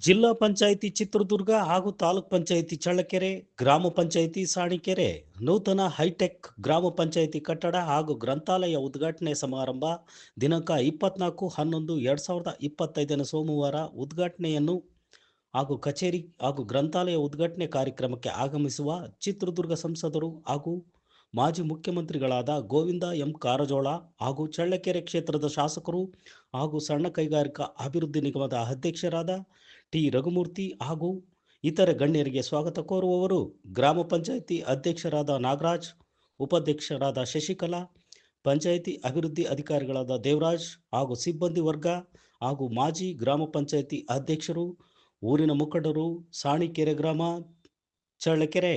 ಜಿಲ್ಲಾ ಪಂಚಾಯಿತಿ ಚಿತ್ರದುರ್ಗ ಹಾಗೂ ತಾಲೂಕ್ ಪಂಚಾಯಿತಿ ಚಳ್ಳಕೆರೆ, ಗ್ರಾಮ ಪಂಚಾಯಿತಿ ಸಾಣಿಕೆರೆ, ನೂತನ ಹೈಟೆಕ್ ಗ್ರಾಮ ಪಂಚಾಯಿತಿ ಕಟ್ಟಡ ಹಾಗೂ ಗ್ರಂಥಾಲಯ ಉದ್ಘಾಟನೆ ಸಮಾರಂಭ. ದಿನಾಂಕ ಇಪ್ಪತ್ನಾಲ್ಕು ಹನ್ನೊಂದು ಎರಡು ಸಾವಿರದ ಇಪ್ಪತ್ತೈದನೇ ಸೋಮವಾರ ಉದ್ಘಾಟನೆಯನ್ನು ಹಾಗೂ ಕಚೇರಿ ಹಾಗೂ ಗ್ರಂಥಾಲಯ ಉದ್ಘಾಟನೆ ಕಾರ್ಯಕ್ರಮಕ್ಕೆ ಆಗಮಿಸುವ ಚಿತ್ರದುರ್ಗ ಸಂಸದರು ಹಾಗೂ ಮಾಜಿ ಮುಖ್ಯಮಂತ್ರಿಗಳಾದ ಗೋವಿಂದ ಎಂ ಕಾರಜೋಳ ಹಾಗೂ ಚಳ್ಳಕೆರೆ ಕ್ಷೇತ್ರದ ಶಾಸಕರು ಹಾಗೂ ಸಣ್ಣ ಕೈಗಾರಿಕಾ ಅಭಿವೃದ್ಧಿ ನಿಗಮದ ಅಧ್ಯಕ್ಷರಾದ ಟಿ ರಘುಮೂರ್ತಿ ಹಾಗೂ ಇತರ ಗಣ್ಯರಿಗೆ ಸ್ವಾಗತ ಕೋರುವವರು ಗ್ರಾಮ ಪಂಚಾಯಿತಿ ಅಧ್ಯಕ್ಷರಾದ ನಾಗರಾಜ್, ಉಪಾಧ್ಯಕ್ಷರಾದ ಶಶಿಕಲಾ, ಪಂಚಾಯಿತಿ ಅಭಿವೃದ್ಧಿ ಅಧಿಕಾರಿಗಳಾದ ದೇವರಾಜ್ ಹಾಗೂ ಸಿಬ್ಬಂದಿ ವರ್ಗ ಹಾಗೂ ಮಾಜಿ ಗ್ರಾಮ ಪಂಚಾಯಿತಿ ಅಧ್ಯಕ್ಷರು, ಊರಿನ ಮುಖಂಡರು, ಸಾಣಿಕೆರೆ ಗ್ರಾಮ, ಚಳ್ಳಕೆರೆ.